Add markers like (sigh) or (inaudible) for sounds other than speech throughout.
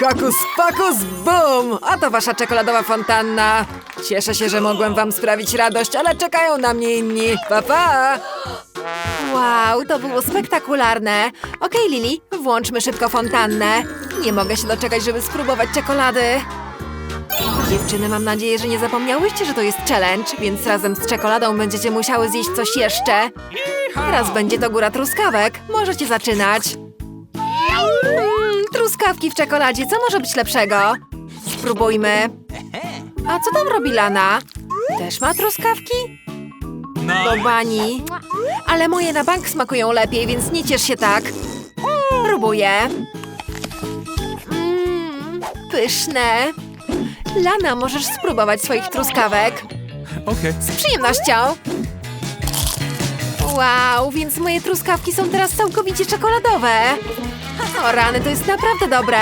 Hakus pakus bum! A to wasza czekoladowa fontanna. Cieszę się, że mogłem wam sprawić radość, ale czekają na mnie inni. Pa, pa! Wow, to było spektakularne. Okej, Lili, włączmy szybko fontannę. Nie mogę się doczekać, żeby spróbować czekolady. Dziewczyny, mam nadzieję, że nie zapomniałyście, że to jest challenge, więc razem z czekoladą będziecie musiały zjeść coś jeszcze. Teraz będzie to góra truskawek. Możecie zaczynać. Truskawki w czekoladzie, co może być lepszego? Spróbujmy. A co tam robi Lana? Też ma truskawki? Do bani. Ale moje na bank smakują lepiej, więc nie ciesz się tak. Próbuję. Mmm, pyszne. Lana, możesz spróbować swoich truskawek. Okay. Z przyjemnością. Wow, więc moje truskawki są teraz całkowicie czekoladowe. O rany, to jest naprawdę dobre.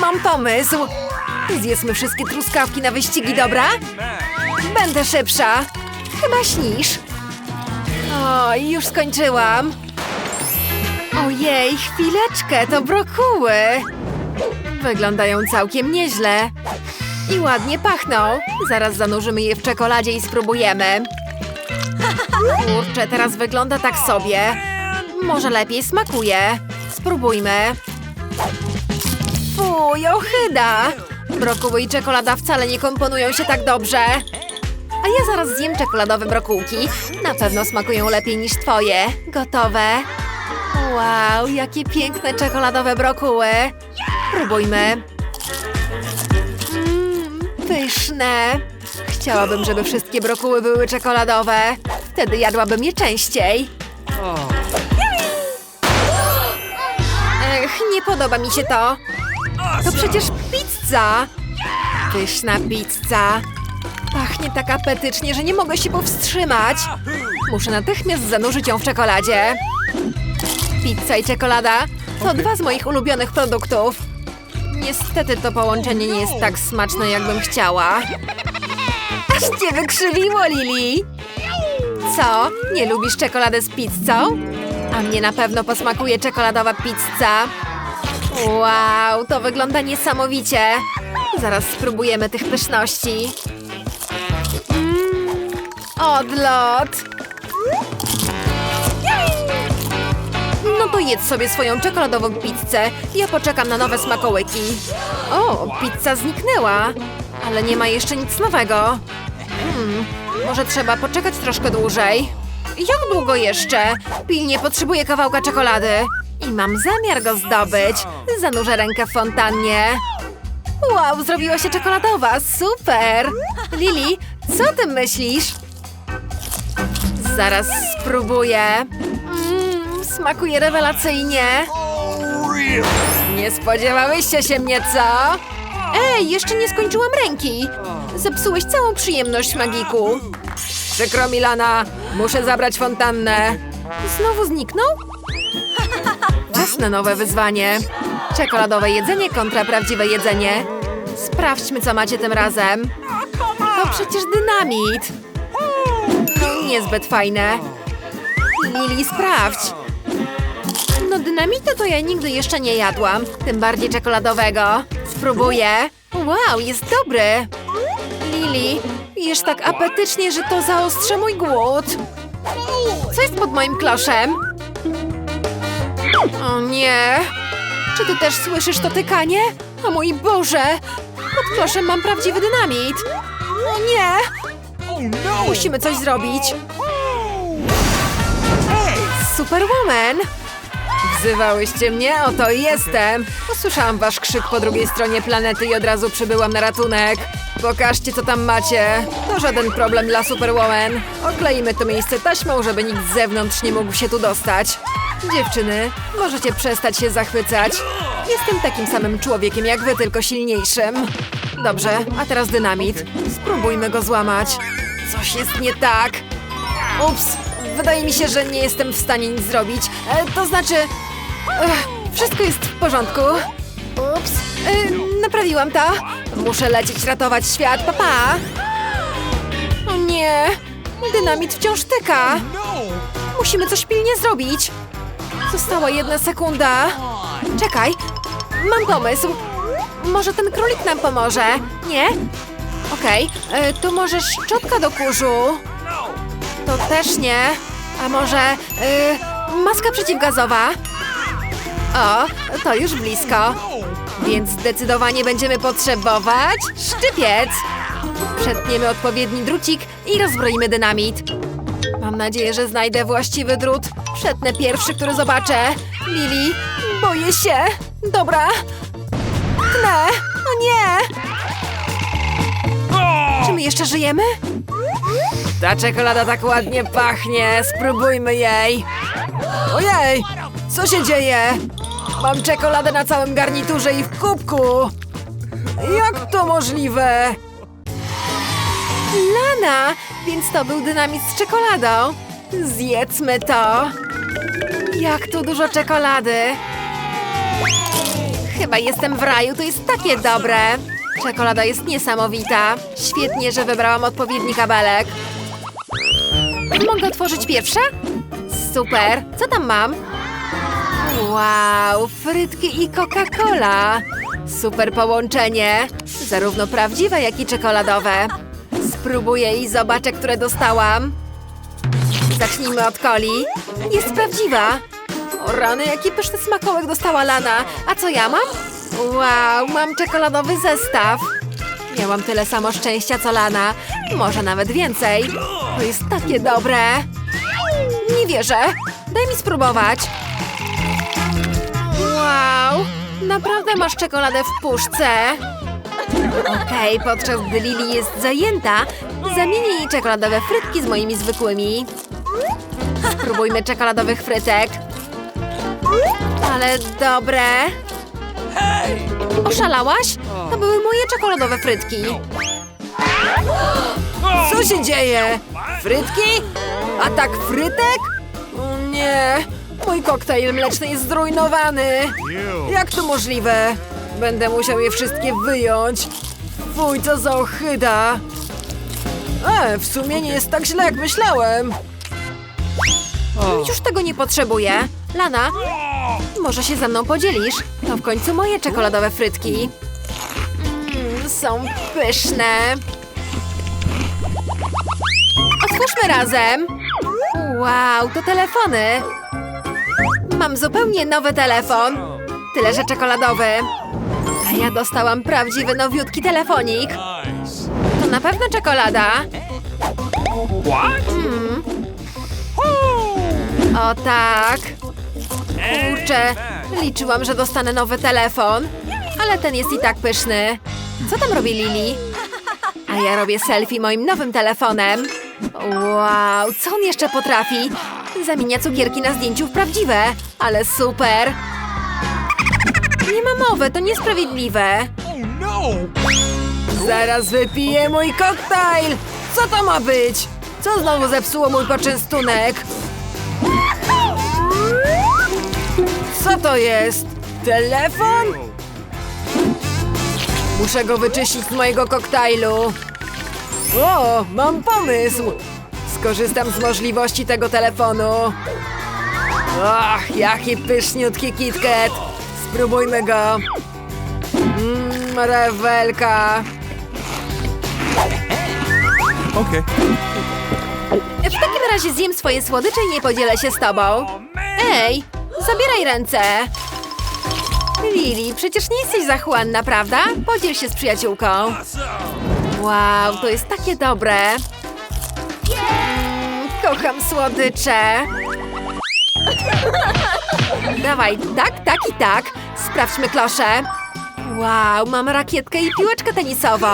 Mam pomysł. Zjedzmy wszystkie truskawki na wyścigi, dobra? Będę szybsza. Chyba śnisz. O, już skończyłam. Ojej, chwileczkę, to brokuły. Wyglądają całkiem nieźle. I ładnie pachną. Zaraz zanurzymy je w czekoladzie i spróbujemy. Kurczę, teraz wygląda tak sobie. Może lepiej smakuje. Spróbujmy. Fuj, ochyda! Brokuły i czekolada wcale nie komponują się tak dobrze. A ja zaraz zjem czekoladowe brokułki. Na pewno smakują lepiej niż twoje. Gotowe. Wow, jakie piękne czekoladowe brokuły. Próbujmy. Mmm, pyszne. Chciałabym, żeby wszystkie brokuły były czekoladowe. Wtedy jadłabym je częściej. Nie podoba mi się to. To przecież pizza. Pyszna pizza. Pachnie tak apetycznie, że nie mogę się powstrzymać. Muszę natychmiast zanurzyć ją w czekoladzie. Pizza i czekolada to dwa z moich ulubionych produktów. Niestety to połączenie nie jest tak smaczne, jakbym chciała. Aż cię wykrzywiło, Lili! Co? Nie lubisz czekolady z pizzą? A mnie na pewno posmakuje czekoladowa pizza. Wow, to wygląda niesamowicie. Zaraz spróbujemy tych pyszności. Mm, odlot. No to jedz sobie swoją czekoladową pizzę. Ja poczekam na nowe smakołyki. O, pizza zniknęła. Ale nie ma jeszcze nic nowego. Hmm, może trzeba poczekać troszkę dłużej. Jak długo jeszcze? Pilnie potrzebuję kawałka czekolady. I mam zamiar go zdobyć. Zanurzę rękę w fontannie. Wow, zrobiła się czekoladowa. Super! Lili, co ty myślisz? Zaraz spróbuję. Mmm, smakuje rewelacyjnie. Nie spodziewałyście się mnie, co? Ej, jeszcze nie skończyłam ręki. Zepsułeś całą przyjemność, Magiku. Przykro mi, Lana. Muszę zabrać fontannę. Znowu zniknął? Czas na nowe wyzwanie. Czekoladowe jedzenie kontra prawdziwe jedzenie. Sprawdźmy, co macie tym razem. To przecież dynamit. No, niezbyt fajne. Lili, sprawdź. No dynamitu to ja nigdy jeszcze nie jadłam. Tym bardziej czekoladowego. Spróbuję. Wow, jest dobry. Lili, jesz tak apetycznie, że to zaostrze mój głód. Co jest pod moim kloszem? O nie. Czy ty też słyszysz to tykanie? O mój Boże! Pod mam prawdziwy dynamit. O nie! Musimy coś zrobić. Superwoman! Wzywałyście mnie? Oto jestem! Usłyszałam wasz krzyk po drugiej stronie planety i od razu przybyłam na ratunek. Pokażcie, co tam macie. To żaden problem dla Superwoman. Okleimy to miejsce taśmą, żeby nikt z zewnątrz nie mógł się tu dostać. Dziewczyny, możecie przestać się zachwycać. Jestem takim samym człowiekiem jak wy, tylko silniejszym. Dobrze, a teraz dynamit. Spróbujmy go złamać. Coś jest nie tak. Ups, wydaje mi się, że nie jestem w stanie nic zrobić. E, to znaczy... Wszystko jest w porządku. Ups, e, naprawiłam to. Muszę lecieć ratować świat, papa. Pa. O nie, dynamit wciąż tyka. Musimy coś pilnie zrobić. Została jedna sekunda. Czekaj, Mam pomysł. Może ten królik nam pomoże? Nie? Okej, e, to może szczotka do kurzu? To też nie. A może e, maska przeciwgazowa? O, to już blisko. Więc zdecydowanie będziemy potrzebować szczypiec. Przetniemy odpowiedni drucik i rozbroimy dynamit. Mam nadzieję, że znajdę właściwy drut. Przetnę pierwszy, który zobaczę. Lili, boję się. Dobra. Tnę. O nie. Czy my jeszcze żyjemy? Ta czekolada tak ładnie pachnie. Spróbujmy jej. Ojej, co się dzieje? Mam czekoladę na całym garniturze i w kubku. Jak to możliwe? Lana, więc to był dynamit z czekoladą. Zjedzmy to. Jak tu dużo czekolady. Chyba jestem w raju, to jest takie dobre. Czekolada jest niesamowita. Świetnie, że wybrałam odpowiedni kabelek. Mogę otworzyć pierwsza? Super. Co tam mam? Wow, frytki i Coca-Cola. Super połączenie. Zarówno prawdziwe, jak i czekoladowe. Spróbuję i zobaczę, które dostałam. Zacznijmy od coli. Jest prawdziwa. O rany, jaki pyszny smakołek dostała Lana. A co ja mam? Wow, mam czekoladowy zestaw. Miałam tyle samo szczęścia co Lana. Może nawet więcej. To jest takie dobre. Nie wierzę. Daj mi spróbować. Wow, naprawdę masz czekoladę w puszce. Okej, podczas gdy Lili jest zajęta, zamienię jej czekoladowe frytki z moimi zwykłymi. Spróbujmy czekoladowych frytek. Ale dobre. Oszalałaś? To były moje czekoladowe frytki. Co się dzieje? Frytki? Atak frytek? O nie, mój koktajl mleczny jest zrujnowany. Jak to możliwe? Będę musiał je wszystkie wyjąć. Fuj, co za ohyda. E, w sumie nie jest tak źle, jak myślałem. Już tego nie potrzebuję. Lana, może się ze mną podzielisz? To w końcu moje czekoladowe frytki. Mm, są pyszne. Otwórzmy razem. Wow, to telefony. Mam zupełnie nowy telefon. Tyle, że czekoladowy. A ja dostałam prawdziwy nowiutki telefonik. To na pewno czekolada. Hmm. O tak. Kurczę, liczyłam, że dostanę nowy telefon. Ale ten jest i tak pyszny. Co tam robi Lili? A ja robię selfie moim nowym telefonem. Wow, co on jeszcze potrafi? Zamienia cukierki na zdjęciu w prawdziwe. Ale super. Nie ma mowy, to niesprawiedliwe. Zaraz wypiję mój koktajl! Co to ma być? Co znowu zepsuło mój poczęstunek? Co to jest? Telefon? Muszę go wyczyścić z mojego koktajlu. O, mam pomysł! Skorzystam z możliwości tego telefonu. Ach, jaki pyszniutki KitKat! Spróbujmy go. Mmm, rewelka. Okay. W takim razie zjem swoje słodycze i nie podzielę się z tobą. Ej, zabieraj ręce. Lili, przecież nie jesteś zachłanna, prawda? Podziel się z przyjaciółką. Wow, to jest takie dobre. Mm, kocham słodycze. Dawaj, tak, tak i tak. Sprawdźmy klosze. Wow, mam rakietkę i piłeczkę tenisową.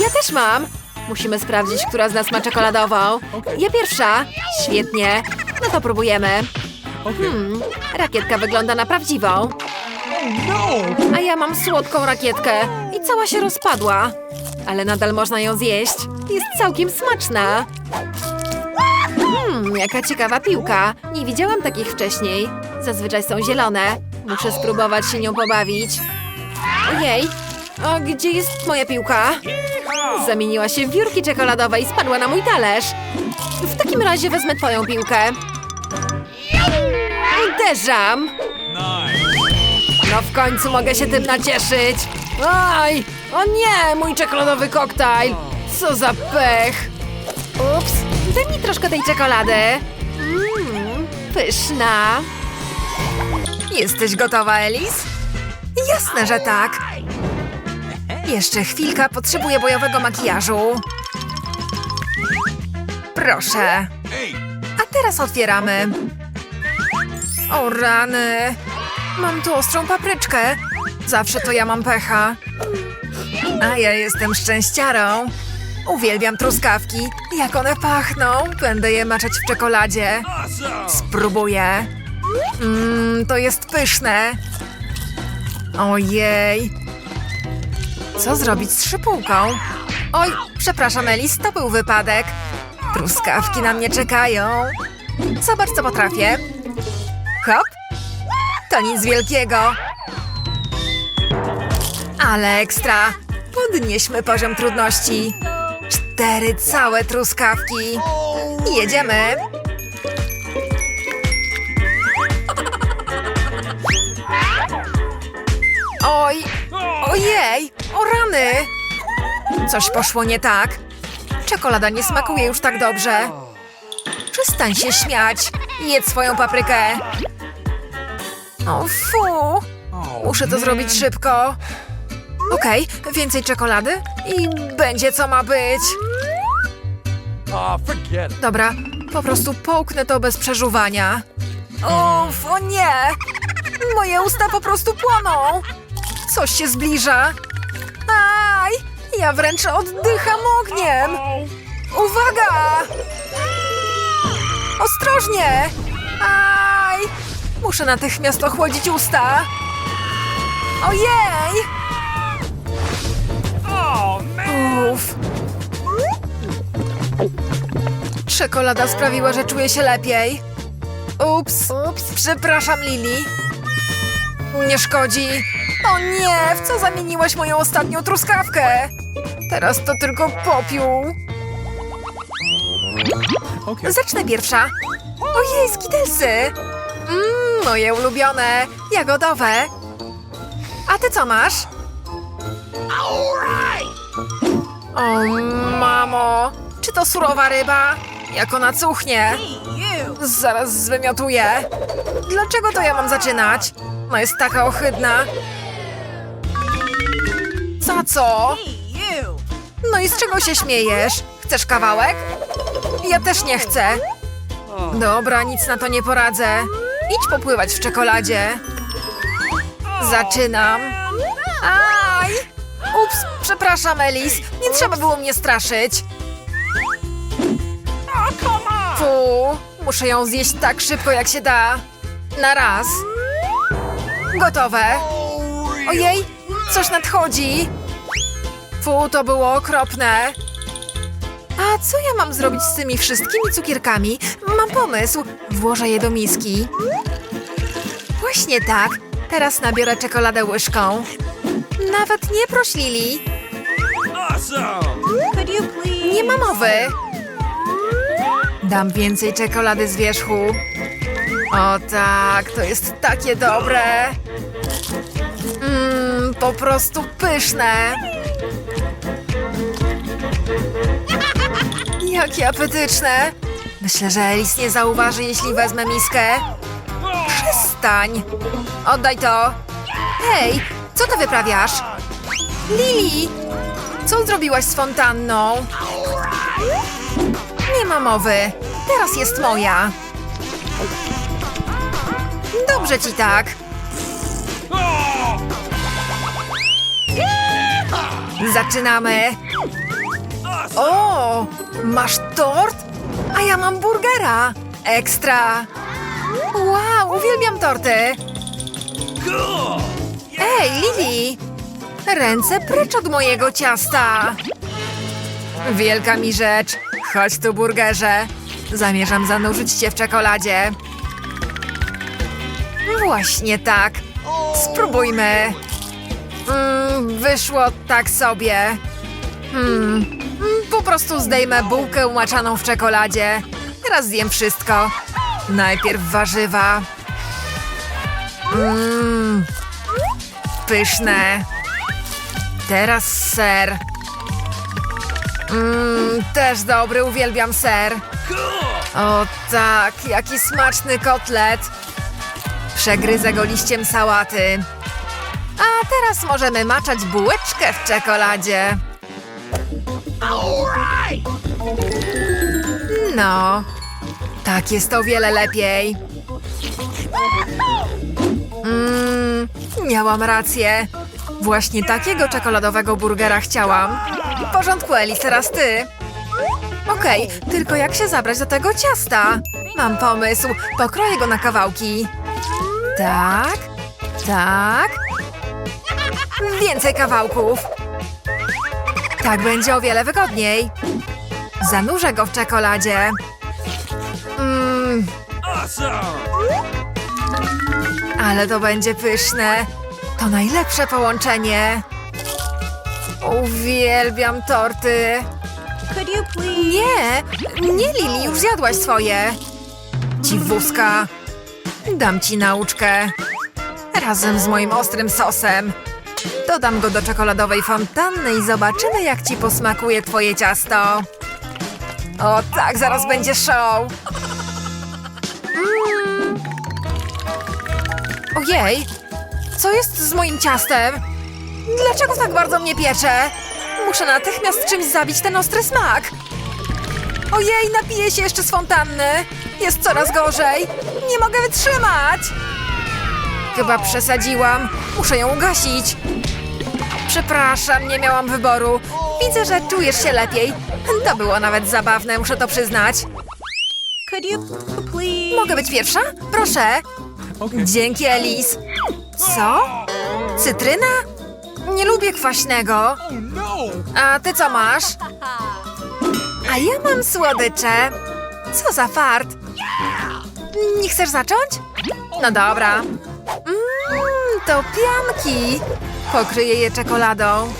Ja też mam. Musimy sprawdzić, która z nas ma czekoladową. Ja pierwsza. Świetnie. No to próbujemy. Hmm, rakietka wygląda na prawdziwą. A ja mam słodką rakietkę i cała się rozpadła. Ale nadal można ją zjeść. Jest całkiem smaczna. Hmm, jaka ciekawa piłka. Nie widziałam takich wcześniej. Zazwyczaj są zielone. Muszę spróbować się nią pobawić. Ojej, a gdzie jest moja piłka? Zamieniła się w wiórki czekoladowe i spadła na mój talerz. W takim razie wezmę twoją piłkę. Uderzam. No w końcu mogę się tym nacieszyć. Oj, o nie, mój czekoladowy koktajl. Co za pech. Ups, daj mi troszkę tej czekolady. Mmm, pyszna. Jesteś gotowa, Elis? Jasne, że tak. Jeszcze chwilka, potrzebuję bojowego makijażu. Proszę. A teraz otwieramy. O rany. Mam tu ostrą papryczkę. Zawsze to ja mam pecha. A ja jestem szczęściarą. Uwielbiam truskawki. Jak one pachną. Będę je maczać w czekoladzie. Spróbuję. Mmm, to jest pyszne. Ojej. Co zrobić z szypułką? Oj, przepraszam, Elis, to był wypadek. Truskawki na mnie czekają. Zobacz, co potrafię. Hop. To nic wielkiego. Ale ekstra. Podnieśmy poziom trudności. Cztery całe truskawki. Jedziemy. Oj, ojej, o rany! Coś poszło nie tak. Czekolada nie smakuje już tak dobrze. Przestań się śmiać. Jedz swoją paprykę. O fu! Muszę to zrobić szybko. Okej, więcej czekolady i będzie co ma być. Dobra, po prostu połknę to bez przeżuwania. Uff, o nie! Moje usta po prostu płoną! Coś się zbliża. Aj! Ja wręcz oddycham ogniem! Uwaga! Ostrożnie! Aj! Muszę natychmiast ochłodzić usta. Ojej! Uff. Czekolada sprawiła, że czuję się lepiej. Ups. Ups. Przepraszam, Lili. Nie szkodzi. O nie, w co zamieniłaś moją ostatnią truskawkę? Teraz to tylko popiół. Okay. Zacznę pierwsza. Ojej, skitelsy! Mmm, moje ulubione, jagodowe. A ty co masz? O, mamo! Czy to surowa ryba? Jak ona cuchnie? Zaraz zwymiotuję. Dlaczego to ja mam zaczynać? No jest taka ohydna. Za co? No i z czego się śmiejesz? Chcesz kawałek? Ja też nie chcę. Dobra, nic na to nie poradzę. Idź popływać w czekoladzie. Zaczynam. Aj! Ups, przepraszam, Elis. Nie trzeba było mnie straszyć. Fu, muszę ją zjeść tak szybko, jak się da. Na raz. Gotowe. Ojej, coś nadchodzi. Fu, to było okropne. A co ja mam zrobić z tymi wszystkimi cukierkami? Mam pomysł. Włożę je do miski. Właśnie tak. Teraz nabiorę czekoladę łyżką. Nawet nie proś Lili. Awesome. Could you please? Nie ma mowy. Dam więcej czekolady z wierzchu. O tak, to jest takie dobre. Mmm, po prostu pyszne. Jakie apetyczne. Myślę, że Elis nie zauważy, jeśli wezmę miskę. Przestań. Oddaj to. Hej, co ty wyprawiasz? Lili, co zrobiłaś z fontanną? Nie ma mowy. Teraz jest moja. Dobrze ci tak. Zaczynamy. O, masz tort? A ja mam burgera. Ekstra. Wow, uwielbiam torty. Ej, Lili! Ręce precz od mojego ciasta! Wielka mi rzecz. Chodź tu, burgerze. Zamierzam zanurzyć cię w czekoladzie. Właśnie tak. Spróbujmy. Mm, wyszło tak sobie. Hmm, mm, po prostu zdejmę bułkę umaczaną w czekoladzie. Teraz zjem wszystko. Najpierw warzywa. Mmm, pyszne. Teraz ser. Mmm, też dobry, uwielbiam ser. O tak, jaki smaczny kotlet. Przegryzę go liściem sałaty. A teraz możemy maczać bułeczkę w czekoladzie. No, tak jest o wiele lepiej. Mmm, miałam rację. Właśnie takiego czekoladowego burgera chciałam. W porządku, Elis, teraz ty. Okej, tylko jak się zabrać do tego ciasta? Mam pomysł. Pokroję go na kawałki. Tak, tak. Więcej kawałków. Tak będzie o wiele wygodniej. Zanurzę go w czekoladzie. Mmm, ale to będzie pyszne. To najlepsze połączenie. Uwielbiam torty. Nie, nie Lili, już zjadłaś swoje. Dziwuska. Dam ci nauczkę. Razem z moim ostrym sosem. Dodam go do czekoladowej fontanny i zobaczymy, jak ci posmakuje twoje ciasto. O tak, zaraz będzie show. Mm. Ojej, co jest z moim ciastem? Dlaczego tak bardzo mnie piecze? Muszę natychmiast czymś zabić ten ostry smak. Ojej, napiję się jeszcze z fontanny. Jest coraz gorzej. Nie mogę wytrzymać. Chyba przesadziłam. Muszę ją ugasić. Przepraszam, nie miałam wyboru. Widzę, że czujesz się lepiej. To było nawet zabawne, muszę to przyznać. Could you please? Mogę być pierwsza? Proszę. Dzięki, Elis. Co? Cytryna? Nie lubię kwaśnego. A ty co masz? A ja mam słodycze. Co za fart. Nie chcesz zacząć? No dobra. Mmm, to pianki. Pokryję je czekoladą.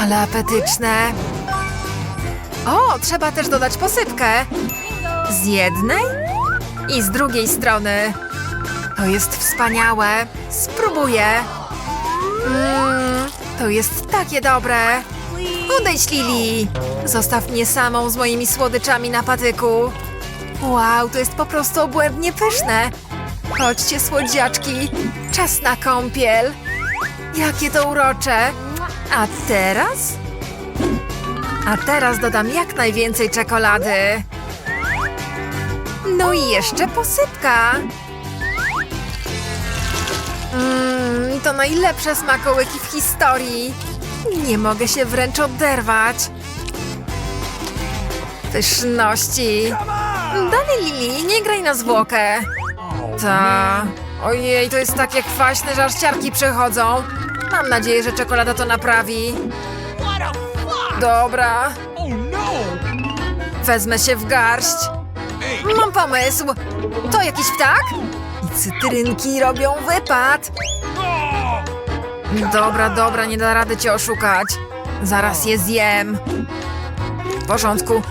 Ale apetyczne. O, trzeba też dodać posypkę. Z jednej i z drugiej strony. To jest wspaniałe. Spróbuję. Mmm, to jest takie dobre. Odejdź, Lili. Zostaw mnie samą z moimi słodyczami na patyku. Wow, to jest po prostu obłędnie pyszne. Chodźcie, słodziaczki. Czas na kąpiel. Jakie to urocze. A teraz? A teraz dodam jak najwięcej czekolady. No i jeszcze posypka. Mmm, to najlepsze smakołyki w historii. Nie mogę się wręcz oderwać. Pyszności. Dalej, Lili, nie graj na zwłokę. Ta. Ojej, to jest takie kwaśne, że aż ciarki przechodzą. Mam nadzieję, że czekolada to naprawi. Dobra, wezmę się w garść. Mam pomysł. To jakiś ptak? I cytrynki robią wypad. Dobra, dobra, nie da rady cię oszukać. Zaraz je zjem. W porządku.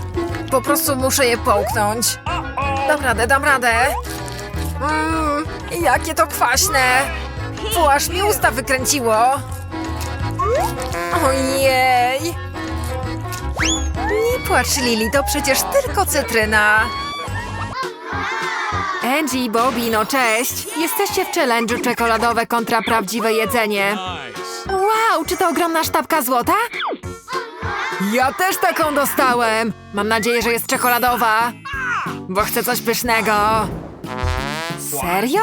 Po prostu muszę je połknąć. Dam radę, dam radę. Mmm, jakie to kwaśne. Fu, aż mi usta wykręciło. Ojej. Nie płacz, Lili, to przecież tylko cytryna. Angie Bobby, no cześć. Jesteście w challenge'u czekoladowe kontra prawdziwe jedzenie. Wow, czy to ogromna sztabka złota? Ja też taką dostałem. Mam nadzieję, że jest czekoladowa. Bo chcę coś pysznego. Serio?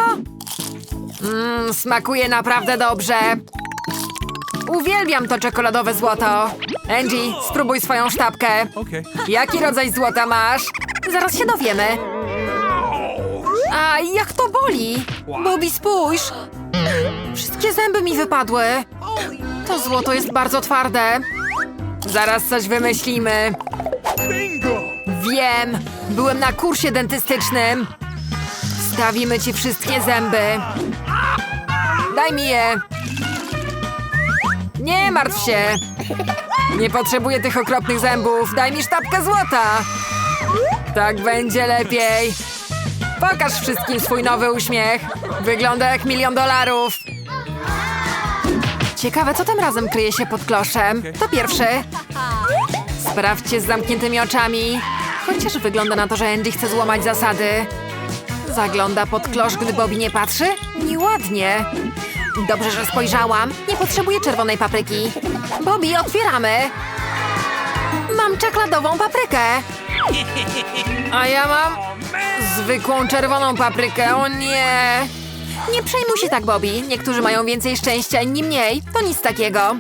Mmm, smakuje naprawdę dobrze. Uwielbiam to czekoladowe złoto. Angie, spróbuj swoją sztabkę. Jaki rodzaj złota masz? Zaraz się dowiemy. A jak to boli? Bobby, spójrz. Wszystkie zęby mi wypadły. To złoto jest bardzo twarde. Zaraz coś wymyślimy. Bingo. Wiem, byłem na kursie dentystycznym. Stawimy ci wszystkie zęby. Daj mi je. Nie martw się. Nie potrzebuję tych okropnych zębów. Daj mi sztabkę złota. Tak będzie lepiej. Pokaż wszystkim swój nowy uśmiech. Wygląda jak milion dolarów. Ciekawe, co tym razem kryje się pod kloszem. To pierwszy. Sprawdźcie z zamkniętymi oczami. Chociaż wygląda na to, że Andy chce złamać zasady. Zagląda pod klosz, gdy Bobby nie patrzy? Nieładnie. Dobrze, że spojrzałam. Nie potrzebuję czerwonej papryki. Bobby, otwieramy. Mam czekoladową paprykę. A ja mam zwykłą czerwoną paprykę. O nie. Nie przejmuj się tak, Bobby. Niektórzy mają więcej szczęścia, inni mniej. To nic takiego.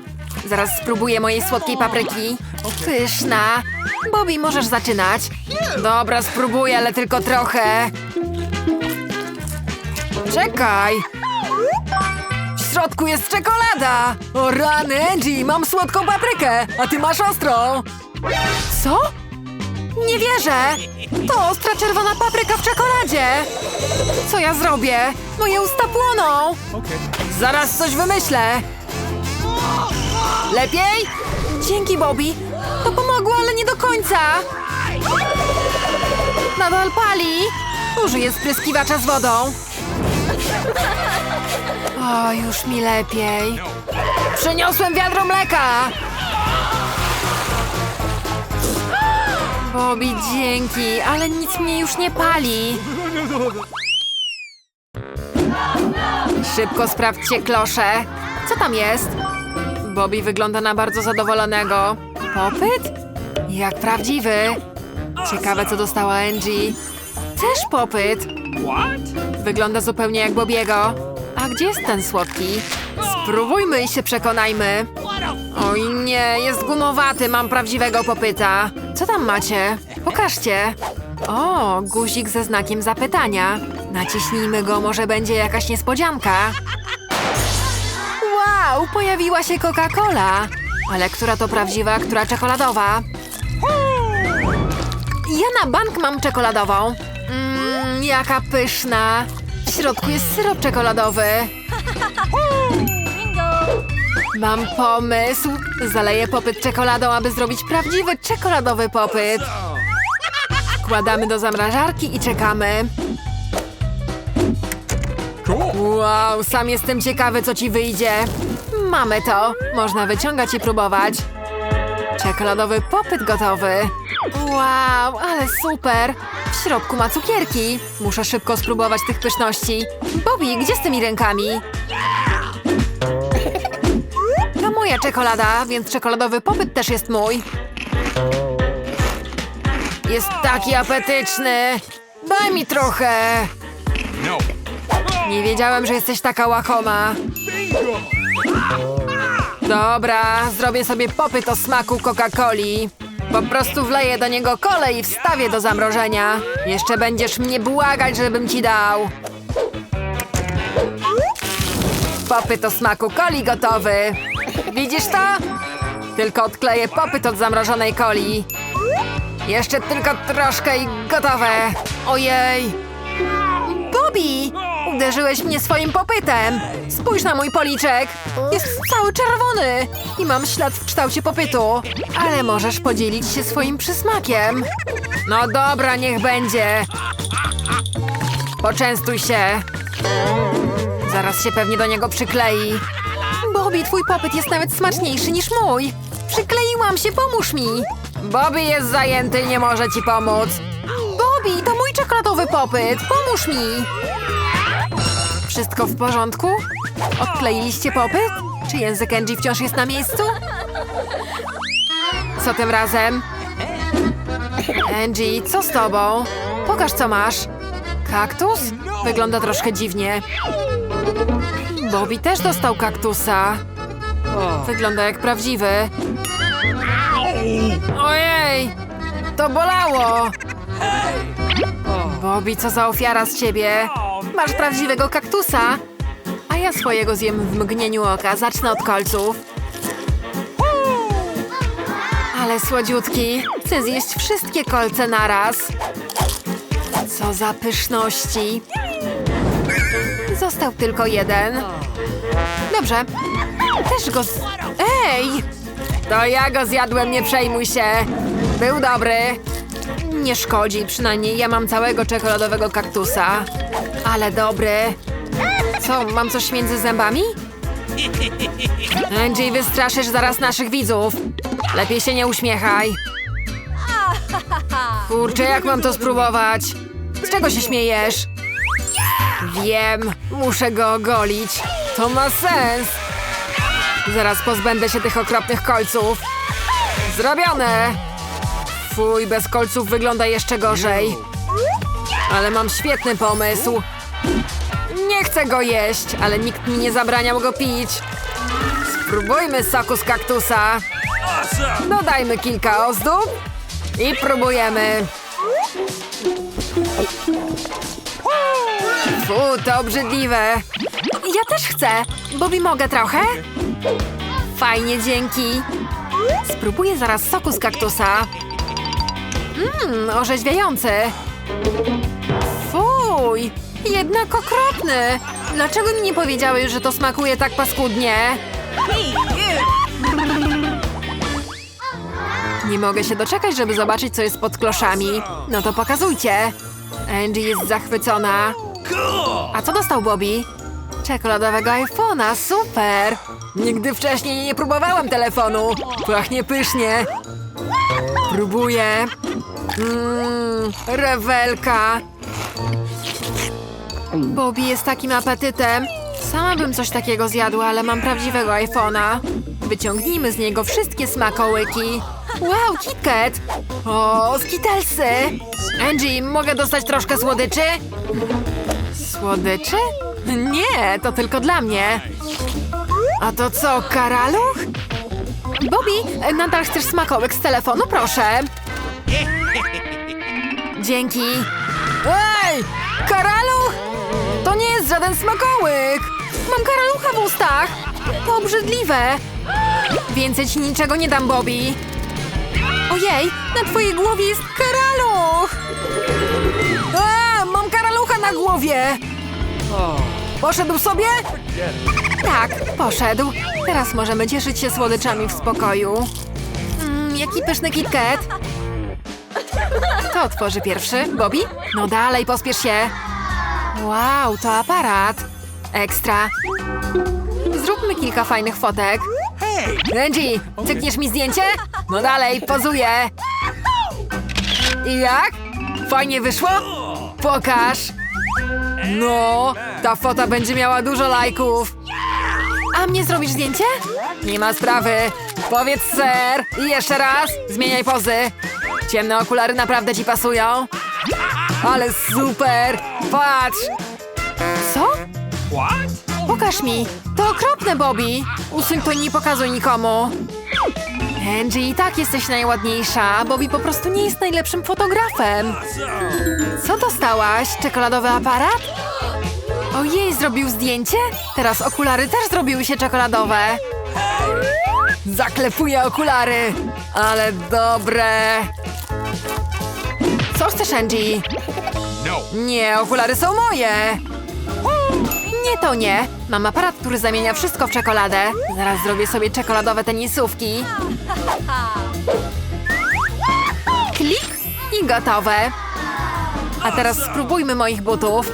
Zaraz spróbuję mojej słodkiej papryki. Pyszna. Bobby, możesz zaczynać. Dobra, spróbuję, ale tylko trochę. Czekaj. W środku jest czekolada. O rany, Angie, mam słodką paprykę, a ty masz ostrą. Co? Nie wierzę! To ostra czerwona papryka w czekoladzie! Co ja zrobię? Moje usta płoną! Okay. Zaraz coś wymyślę! Lepiej? Dzięki, Bobby! To pomogło, ale nie do końca! Nadal pali! Użyję spryskiwacza z wodą. O, już mi lepiej. Przyniosłem wiadro mleka! Bobby, dzięki, ale nic mnie już nie pali. Szybko sprawdźcie klosze. Co tam jest? Bobby wygląda na bardzo zadowolonego. Popyt? Jak prawdziwy. Ciekawe, co dostała Angie. Też popyt. What? Wygląda zupełnie jak Bobiego. A gdzie jest ten słodki? Spróbujmy i się przekonajmy. Oj nie, jest gumowaty, mam prawdziwego popyta. Co tam macie? Pokażcie. O, guzik ze znakiem zapytania. Naciśnijmy go, może będzie jakaś niespodzianka. Wow, pojawiła się Coca-Cola. Ale która to prawdziwa, która czekoladowa? Ja na bank mam czekoladową. Mmm, jaka pyszna. W środku jest syrop czekoladowy. Mam pomysł. Zaleję popyt czekoladą, aby zrobić prawdziwy czekoladowy popyt. Wkładamy do zamrażarki i czekamy. Wow, sam jestem ciekawy, co ci wyjdzie. Mamy to. Można wyciągać i próbować. Czekoladowy popyt gotowy. Wow, ale super. W środku ma cukierki. Muszę szybko spróbować tych pyszności. Bobby, gdzie z tymi rękami? (laughs) To moja czekolada, więc czekoladowy popyt też jest mój. Jest taki apetyczny. Daj mi trochę. No. Nie wiedziałem, że jesteś taka łakoma. Dobra, zrobię sobie popyt o smaku Coca-Coli. Po prostu wleję do niego kolę i wstawię do zamrożenia. Jeszcze będziesz mnie błagać, żebym ci dał. Popyt o smaku coli gotowy. Widzisz to? Tylko odkleję popyt od zamrożonej coli. Jeszcze tylko troszkę i gotowe. Ojej. Bobby! Uderzyłeś mnie swoim popytem! Spójrz na mój policzek! Jest cały czerwony! I mam ślad w kształcie popytu. Ale możesz podzielić się swoim przysmakiem. No dobra, niech będzie. Poczęstuj się. Zaraz się pewnie do niego przyklei. Bobby, twój popyt jest nawet smaczniejszy niż mój. Przykleiłam się, pomóż mi. Bobby jest zajęty nie może ci pomóc. Bobby, to mój czekoladowy popyt. Pomóż mi. Wszystko w porządku? Odkleiliście popyt? Czy język Angie wciąż jest na miejscu? Co tym razem? Angie, co z tobą? Pokaż, co masz. Kaktus? Wygląda troszkę dziwnie. Bobby też dostał kaktusa. Wygląda jak prawdziwy. Ojej! To bolało! Bobby, co za ofiara z ciebie? Masz prawdziwego kaktusa, a ja swojego zjem w mgnieniu oka. Zacznę od kolców. Ale słodziutki. Chcę zjeść wszystkie kolce naraz. Co za pyszności. Został tylko jeden. Dobrze. Też go z... Ej! To ja go zjadłem, nie przejmuj się. Był dobry. Nie szkodzi, przynajmniej ja mam całego czekoladowego kaktusa. Ale dobry. Co, mam coś między zębami? Angie, wystraszysz zaraz naszych widzów. Lepiej się nie uśmiechaj. Kurczę, jak mam to spróbować? Z czego się śmiejesz? Wiem, muszę go ogolić. To ma sens. Zaraz pozbędę się tych okropnych kolców. Zrobione! Fuj, bez kolców wygląda jeszcze gorzej. Ale mam świetny pomysł. Nie chcę go jeść, ale nikt mi nie zabraniał go pić. Spróbujmy soku z kaktusa. Dodajmy kilka ozdób i próbujemy. Fu, to obrzydliwe. Ja też chcę. Bobby, mogę trochę? Fajnie, dzięki. Spróbuję zaraz soku z kaktusa. Mmm, orzeźwiający. Jednak okropny. Dlaczego mi nie powiedziałeś, że to smakuje tak paskudnie? Nie mogę się doczekać, żeby zobaczyć, co jest pod kloszami. No to pokazujcie. Angie jest zachwycona. A co dostał Bobby? Czekoladowego iPhone'a, super! Nigdy wcześniej nie próbowałam telefonu. Pachnie pysznie. Próbuję. Mmm, rewelka. Bobby jest takim apetytem. Sama bym coś takiego zjadła, ale mam prawdziwego iPhone'a. Wyciągnijmy z niego wszystkie smakołyki. Wow, KitKat! O, skitelsy! Angie, mogę dostać troszkę słodyczy? Słodyczy? Nie, to tylko dla mnie. A to co, karaluch? Bobby, nadal chcesz smakołyk z telefonu, proszę. (laughs) Dzięki. Ej! Karaluch! Żaden smakołyk! Mam karalucha w ustach! To obrzydliwe! Więcej ci niczego nie dam, Bobby. Ojej, na twojej głowie jest karaluch! A, mam karalucha na głowie! Poszedł sobie? Tak, poszedł. Teraz możemy cieszyć się słodyczami w spokoju. Mm, jaki pyszny KitKat. Kto otworzy pierwszy? Bobby? No dalej, pospiesz się. Wow, to aparat. Ekstra. Zróbmy kilka fajnych fotek. Angie, cykniesz mi zdjęcie? No dalej, pozuję. I jak? Fajnie wyszło? Pokaż. No, ta fota będzie miała dużo lajków. A mnie zrobisz zdjęcie? Nie ma sprawy. Powiedz ser. I jeszcze raz. Zmieniaj pozy. Ciemne okulary naprawdę ci pasują. Ale super. Patrz. Co? What? Pokaż mi! To okropne, Bobby! Usuń to i nie pokazuj nikomu! Angie, i tak jesteś najładniejsza. Bobby po prostu nie jest najlepszym fotografem. Co dostałaś? Czekoladowy aparat? Ojej, zrobił zdjęcie? Teraz okulary też zrobiły się czekoladowe. Zaklepuję okulary. Ale dobre. Co chcesz, Angie? Nie, okulary są moje! Nie, to nie. Mam aparat, który zamienia wszystko w czekoladę. Zaraz zrobię sobie czekoladowe tenisówki. Klik i gotowe. A teraz spróbujmy moich butów.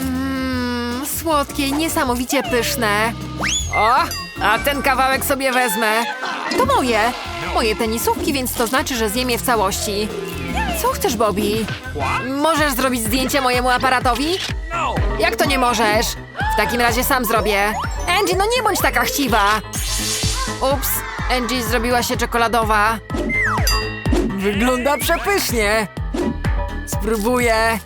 Mmm, słodkie niesamowicie pyszne. O, a ten kawałek sobie wezmę. To moje. Moje tenisówki, więc to znaczy, że zjem je w całości. Co chcesz, Bobby? Możesz zrobić zdjęcie mojemu aparatowi? Jak to nie możesz? W takim razie sam zrobię. Angie, no nie bądź taka chciwa. Ups, Angie zrobiła się czekoladowa. Wygląda przepysznie. Spróbuję.